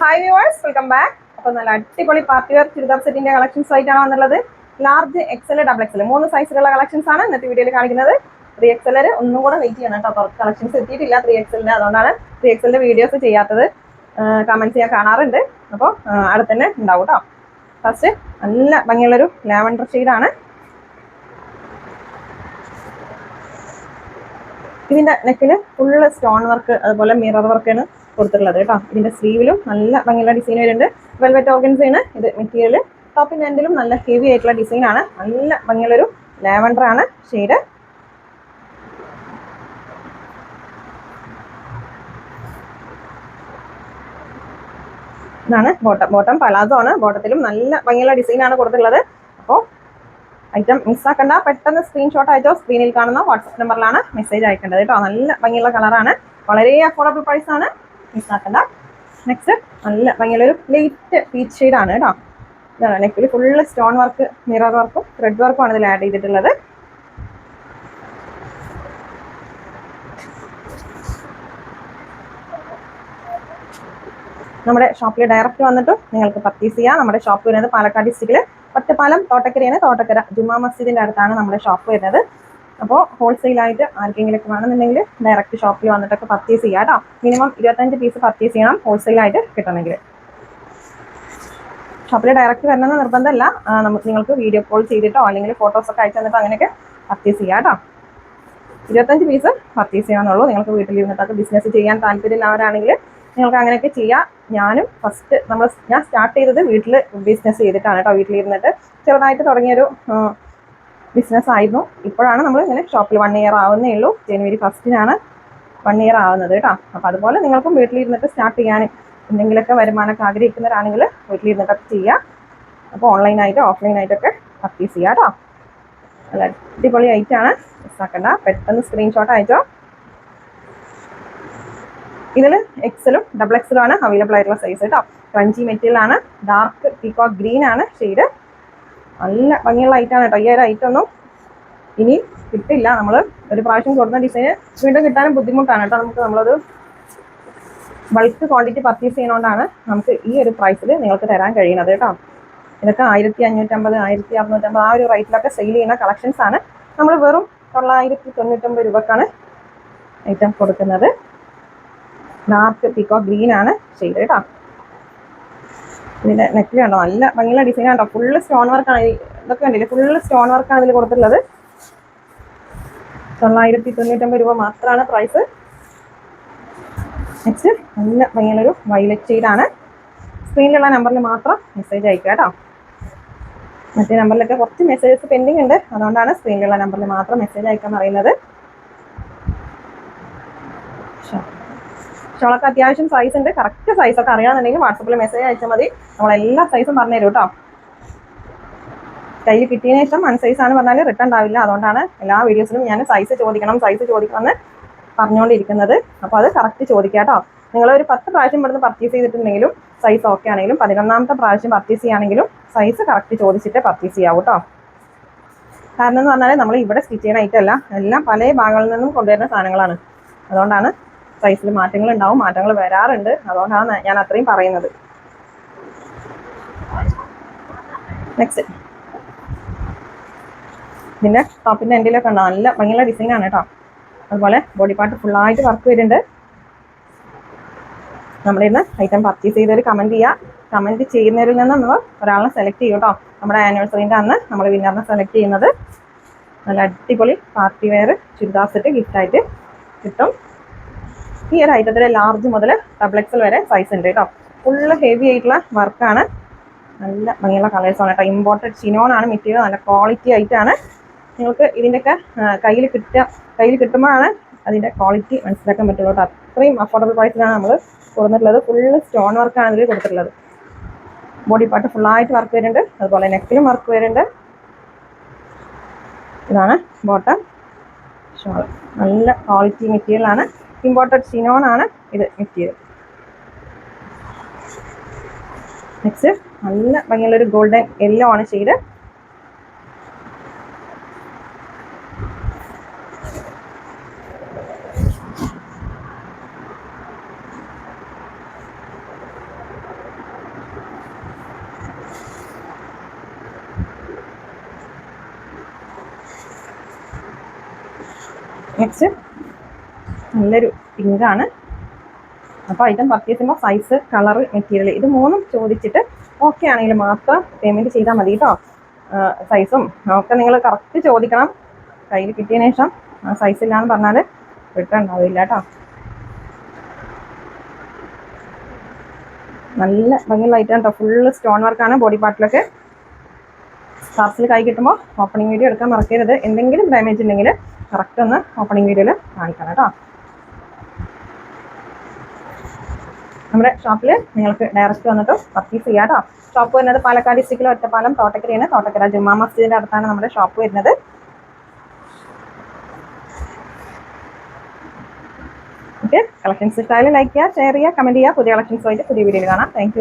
Hi viewers welcome back അപ്പോൾ നല്ല അടിപൊളി പാർട്ടി വെയർ ചുരിദാർ സെറ്റിന്റെ കളക്ഷൻസ് ആയിട്ടാണ് വന്നുള്ളത് ലാർജ് എക്സൽ ഡബിൾ എക്സൽ മൂന്ന് സൈസിലുള്ള കളക്ഷൻസ് ആണ് ഇന്നത്തെ വീഡിയോയിൽ കാണിക്കുന്നത്. ത്രീ എക്സലർ ഒന്നും കൂടെ വെയിറ്റ് ചെയ്യണം കേട്ടോ. കളക്ഷൻസ് എത്തിയിട്ടില്ല ത്രീ എക്സലിന് അതുകൊണ്ടാണ് ത്രീ എക്സലിന്റെ വീഡിയോസ് ചെയ്യാത്തത്. കമന്റ്സ് ഞാൻ കാണാറുണ്ട്. അപ്പോൾ അടുത്ത് തന്നെ ഉണ്ടാവും കേട്ടോ. ഫസ്റ്റ് നല്ല ഭംഗിയുള്ളൊരു ലാവൻഡർ ഷെയ്ഡാണ് ഇതിന്റെ നെക്കിന് ഫുള്ള് സ്റ്റോൺ വർക്ക് അതുപോലെ മിറർ വർക്കാണ് കൊടുത്തിട്ടുള്ളത് കേട്ടോ. ഇതിന്റെ സ്ലീവിലും നല്ല ഭംഗിയുള്ള ഡിസൈൻ വരുന്നുണ്ട്. വെൽവെറ്റ് ഓർഗൻസാണ് ഇത് മെറ്റീരിയൽ ടോപ്പിന്റെ എൻഡിലും നല്ല ഹെവി ആയിട്ടുള്ള ഡിസൈൻ ആണ്. നല്ല ഭംഗിയുള്ളൊരു ലാവൻഡർ ആണ് ഷെയ്ഡ് ഇതാണ് ബോട്ടം ബോട്ടം പലാസോ ആണ്. ബോട്ടത്തിലും നല്ല ഭംഗിയുള്ള ഡിസൈൻ ആണ് കൊടുത്തിട്ടുള്ളത്. അപ്പോൾ ഐറ്റം മിസ്സാക്കണ്ട പെട്ടെന്ന് സ്ക്രീൻഷോട്ട് അയച്ചോ സ്ക്രീനിൽ കാണുന്ന വാട്സപ്പ് നമ്പറിലാണ് മെസ്സേജ് അയക്കേണ്ടത് കേട്ടോ. നല്ല ഭംഗിയുള്ള കളറാണ് വളരെ അഫോർഡബിൾ പ്രൈസ് ആണ്. മിസ്സാക്കണ്ട. നെക്സ്റ്റ് നല്ല ഭയങ്കര ഒരു ലൈറ്റ് പീച്ച് ഷെയ്ഡാണ് കേട്ടോ. നെക്കിൽ ഫുള്ള് സ്റ്റോൺ വർക്ക് മിറർ വർക്കും ത്രെഡ് വർക്കും ആണ് ഇതിൽ ആഡ് ചെയ്തിട്ടുള്ളത്. നമ്മുടെ ഷോപ്പിൽ ഡയറക്റ്റ് വന്നിട്ട് നിങ്ങൾക്ക് പർച്ചേസ് ചെയ്യാം. നമ്മുടെ ഷോപ്പ് വരുന്നത് പാലക്കാട് ഡിസ്ട്രിക്റ്റിൽ ഒറ്റപ്പാലം തോട്ടക്കരയാണ്. തോട്ടക്കര ജുമാ മസ്ജിദിന്റെ അടുത്താണ് നമ്മുടെ ഷോപ്പ് വരുന്നത്. അപ്പോൾ ഹോൾസെയിലായിട്ട് ആർക്കെങ്കിലൊക്കെ വേണമെന്നുണ്ടെങ്കിൽ ഡയറക്റ്റ് ഷോപ്പിൽ വന്നിട്ടൊക്കെ പർച്ചേസ് ചെയ്യാം കേട്ടോ മിനിമം ഇരുപത്തഞ്ച് പീസ് പർച്ചേസ് ചെയ്യണം ഹോൾസെയിലായിട്ട് കിട്ടണമെങ്കിൽ. ഷോപ്പിൽ ഡയറക്റ്റ് വരണമെന്ന് നിർബന്ധമല്ല. നമുക്ക് നിങ്ങൾക്ക് വീഡിയോ കോൾ ചെയ്തിട്ടോ അല്ലെങ്കിൽ ഫോട്ടോസ് ഒക്കെ അയച്ചു തന്നിട്ടോ അങ്ങനെയൊക്കെ പർച്ചേസ് ചെയ്യാം കേട്ടോ ഇരുപത്തഞ്ച് പീസ് പർച്ചേസ് ചെയ്യാന്നുള്ളൂ. നിങ്ങൾക്ക് വീട്ടിലിരുന്നിട്ടൊക്കെ ബിസിനസ് ചെയ്യാൻ താല്പര്യമുള്ളവരാണെങ്കിൽ നിങ്ങൾക്ക് അങ്ങനെയൊക്കെ ചെയ്യാം. ഞാനും ഫസ്റ്റ് നമ്മൾ ഞാൻ സ്റ്റാർട്ട് ചെയ്തത് വീട്ടിൽ ബിസിനസ് ചെയ്തിട്ടാണ് കേട്ടോ വീട്ടിലിരുന്നിട്ട് ചെറുതായിട്ട് തുടങ്ങിയൊരു ബിസിനസ് ആയിരുന്നു. ഇപ്പോഴാണ് നമ്മൾ ഇങ്ങനെ ഷോപ്പിൽ വൺ ഇയർ ആവുന്നേ ഉള്ളൂ. ജനുവരി ഫസ്റ്റിനാണ് വൺ ഇയർ ആവുന്നത് കേട്ടോ. അപ്പോൾ അതുപോലെ നിങ്ങൾക്കും വീട്ടിലിരുന്നിട്ട് സ്റ്റാർട്ട് ചെയ്യാൻ എന്തെങ്കിലുമൊക്കെ വരുമാനമൊക്കെ ആഗ്രഹിക്കുന്നവരാണെങ്കിൽ വീട്ടിലിരുന്നിട്ടൊക്കെ ചെയ്യാം. അപ്പോൾ ഓൺലൈനായിട്ടോ ഓഫ്ലൈനായിട്ടൊക്കെ പർച്ചേസ് ചെയ്യാം കേട്ടോ. നല്ല അടിപൊളി ഐറ്റാണ് മിസ്സാക്കണ്ട പെട്ടെന്ന് സ്ക്രീൻഷോട്ട് അയച്ചോ. ഇതിൽ എക്സലും ഡബിൾ എക്സലും ആണ് അവൈലബിൾ ആയിട്ടുള്ള സൈസ് കേട്ടോ. ക്രഞ്ചി മെറ്റീരിയൽ ആണ്. ഡാർക്ക് പീകോക്ക് ഗ്രീൻ ആണ്. ഷെയ്ഡ് നല്ല ഭംഗിയുള്ള ഐറ്റാണ് കേട്ടോ. ഈ ഒരു ഐറ്റം ഒന്നും ഇനി കിട്ടില്ല. നമ്മൾ ഒരു പ്രാവശ്യം കൊടുത്ത ഡിസൈന് വീണ്ടും കിട്ടാനും ബുദ്ധിമുട്ടാണ് കേട്ടോ. നമുക്ക് നമ്മളത് ബൾക്ക് ക്വാണ്ടിറ്റി പർച്ചേസ് ചെയ്യുന്നതുകൊണ്ടാണ് നമുക്ക് ഈ ഒരു പ്രൈസിൽ നിങ്ങൾക്ക് തരാൻ കഴിയുന്നത് കേട്ടോ. ഇതൊക്കെ ആയിരത്തി അഞ്ഞൂറ്റമ്പത് ആയിരത്തി അറുന്നൂറ്റമ്പത് ആ ഒരു റേറ്റിലൊക്കെ സെയിൽ ചെയ്യുന്ന കളക്ഷൻസ് ആണ്. നമ്മൾ വെറും തൊള്ളായിരത്തി തൊണ്ണൂറ്റൊമ്പത് രൂപക്കാണ് ഐറ്റം കൊടുക്കുന്നത്. ഡാർക്ക് പിക്കോ ഗ്രീനാണ് ചെയ്ത് കേട്ടോ. ഇതിന്റെ നെക്കിൽ കണ്ടോ? നല്ല ഭംഗിയുള്ള ഡിസൈൻ കണ്ടോ? ഫുള്ള് സ്റ്റോൺ വർക്കാണ് ഇതൊക്കെ കണ്ടില്ലേ? ഫുള്ള് സ്റ്റോൺ വർക്കാണ് ഇതിൽ കൊടുത്തിട്ടുള്ളത്. തൊള്ളായിരത്തി തൊണ്ണൂറ്റമ്പത് രൂപ മാത്രമാണ് പ്രൈസ് നെക്സ്റ്റ് നല്ല ഭംഗിയുള്ളൊരു വൈലറ്റ് ഷെയ്ഡാണ് സ്ക്രീനിലുള്ള നമ്പറിൽ മാത്രം മെസ്സേജ് അയക്കുക കേട്ടോ. മറ്റേ നമ്പറിലൊക്കെ കുറച്ച് മെസ്സേജസ് പെൻഡിങ് ഉണ്ട്. അതുകൊണ്ടാണ് സ്ക്രീനിലുള്ള നമ്പറിൽ മാത്രം മെസ്സേജ് അയക്കാൻ പറയുന്നത്. ഷോളൊക്കെ അത്യാവശ്യം സൈസ് ഉണ്ട്. കറക്റ്റ് ഒക്കെ അറിയാന്നുണ്ടെങ്കിൽ വാട്സപ്പിൽ മെസ്സേജ് അയച്ചാൽ മതി. നമ്മൾ എല്ലാ സൈസും പറഞ്ഞു തരും കേട്ടോ കയ്യിൽ കിട്ടിയതിന് ശേഷം വൺ സൈസ് ആണ് പറഞ്ഞാൽ റിട്ടേൺ ഉണ്ടാവില്ല. അതുകൊണ്ടാണ് എല്ലാ വീഡിയോസിലും ഞാൻ സൈസ് ചോദിക്കണം സൈസ് ചോദിക്കണം എന്ന് പറഞ്ഞുകൊണ്ടിരിക്കുന്നത്. അപ്പോൾ അത് കറക്റ്റ് ചോദിക്കുക കേട്ടോ. നിങ്ങൾ ഒരു പത്ത് പ്രാവശ്യം ഇവിടുന്ന് പർച്ചേസ് ചെയ്തിട്ടുണ്ടെങ്കിലും സൈസ് ഓക്കെ ആണെങ്കിലും പതിനൊന്നാമത്തെ പ്രാവശ്യം പർച്ചേസ് ചെയ്യുകയാണെങ്കിലും സൈസ് കറക്റ്റ് ചോദിച്ചിട്ട് പർച്ചേസ് ചെയ്യാവൂ കേട്ടോ. കാരണം എന്ന് പറഞ്ഞാൽ നമ്മൾ ഇവിടെ സ്റ്റിച്ച് ചെയ്യണ ഐറ്റം അല്ല. എല്ലാം പല ഭാഗങ്ങളിൽ നിന്നും കൊണ്ടുവരുന്ന സാധനങ്ങളാണ്. അതുകൊണ്ടാണ് സൈസിൽ മാറ്റങ്ങൾ ഉണ്ടാവും മാറ്റങ്ങൾ വരാറുണ്ട്. അതുകൊണ്ടാണ് ഞാൻ അത്രയും പറയുന്നത്. നെക്സ്റ്റ് ഇതിന്റെ ടോപ്പിന്റെ എൻഡിലൊക്കെ ഉണ്ടോ നല്ല ഭംഗിയുള്ള ഡിസൈൻ ആണ് കേട്ടോ അതുപോലെ ബോഡി പാർട്ട് ഫുള്ളായിട്ട് വർക്ക് വരുന്നുണ്ട്. നമ്മളിന്ന് ഐറ്റം പർച്ചേസ് ചെയ്തവർ കമന്റ് ചെയ്യുക കമന്റ് ചെയ്യുന്നവരിൽ നിന്ന് നമ്മൾ ഒരാളെ സെലക്ട് ചെയ്യും കേട്ടോ നമ്മുടെ ആനിവേഴ്സറിന്റെ അന്ന് നമ്മൾ വിന്നറിനെ സെലക്ട് ചെയ്യുന്നത്. നല്ല അടിപൊളി party wear churidar set gift ആയിട്ട് കിട്ടും. ഈ ഒരു ഐറ്റത്തിൽ ലാർജ് മുതൽ ഡബിൾ എക്സൽ വരെ സൈസ് ഉണ്ട് കേട്ടോ ഫുള്ള് ഹെവി ആയിട്ടുള്ള വർക്കാണ് നല്ല ഭംഗിയുള്ള കളേഴ്സാണ് കേട്ടോ ഇമ്പോർട്ടഡ് ചിനോൺ ആണ് മെറ്റീരിയൽ നല്ല ക്വാളിറ്റി ആയിട്ടാണ് നിങ്ങൾക്ക് ഇതിന്റെയൊക്കെ കയ്യിൽ കിട്ടുക കയ്യിൽ കിട്ടുമ്പോഴാണ് അതിന്റെ ക്വാളിറ്റി മനസ്സിലാക്കാൻ പറ്റുള്ളൂ കേട്ടോ അത്രയും അഫോർഡബിൾ പ്രൈസിലാണ് നമ്മൾ കൊടുത്തിട്ടുള്ളത്. ഫുള്ള് സ്റ്റോൺ വർക്കാണ് ഇതിൽ കൊടുത്തിട്ടുള്ളത്. ബോഡി പാർട്ട് ഫുള്ളായിട്ട് വർക്ക് വരുന്നുണ്ട്. അതുപോലെ നെക്കിലും വർക്ക് വരുന്നുണ്ട്. ഇതാണ് ബോട്ടം നല്ല ക്വാളിറ്റി മെറ്റീരിയൽ ആണ്. ഇമ്പോർട്ടഡ് സിനോൺ ആണ് ഇത് മെറ്റീരിയൽ നെക്സ്റ്റ് നല്ല ഭംഗിയുള്ളൊരു ഗോൾഡൻ യെല്ലോ ആണ് ചെയ്ത്. നെക്സ്റ്റ് നല്ലൊരു പിങ്കാണ് അപ്പോൾ ഐറ്റം പർച്ചേസ് ചെയ്യുമ്പോൾ സൈസ് കളർ മെറ്റീരിയൽ ഇത് മൂന്നും ചോദിച്ചിട്ട് ഓക്കെ ആണെങ്കിൽ മാത്രം പേയ്മെന്റ് ചെയ്താൽ മതി കേട്ടോ സൈസും ഒക്കെ നിങ്ങൾ കറക്റ്റ് ചോദിക്കണം. കയ്യിൽ കിട്ടിയതിന് ശേഷം സൈസ് ഇല്ലാന്ന് പറഞ്ഞാൽ റിട്ടേൺ ഉണ്ടാവില്ല കേട്ടോ നല്ല ഭംഗിയുള്ള ഐറ്റം കേട്ടോ ഫുള്ള് സ്റ്റോൺ വർക്കാണ് ബോഡി പാർട്ടിലൊക്കെ പാർസൽ കൈ കിട്ടുമ്പോൾ ഓപ്പണിംഗ് വീഡിയോ എടുക്കാൻ മറക്കരുത്. എന്തെങ്കിലും ഡാമേജ് ഉണ്ടെങ്കിൽ കറക്റ്റ് ഒന്ന് ഓപ്പണിംഗ് വീഡിയോയിൽ കാണിക്കണം കേട്ടോ നമ്മുടെ ഷോപ്പിൽ നിങ്ങൾക്ക് ഡയറക്റ്റ് വന്നിട്ട് പർച്ചേസ് ചെയ്യാം കേട്ടോ ഷോപ്പ് വരുന്നത് പാലക്കാട് ഡിസ്ട്രിക്റ്റിലെ ഒറ്റപ്പാലം തോട്ടക്കരയാണ്. തോട്ടക്കര ജുമാ മസ്ജിദിന്റെ അടുത്താണ് നമ്മുടെ ഷോപ്പ് വരുന്നത്. ഓക്കെ കളക്ഷൻസ് ഇഷ്ടമായാലും ലൈക്ക് ചെയ്യുക ഷെയർ ചെയ്യുക കമന്റ് ചെയ്യുക. പുതിയ കളക്ഷൻസ് ആയിട്ട് പുതിയ വീഡിയോയിൽ കാണാം. താങ്ക്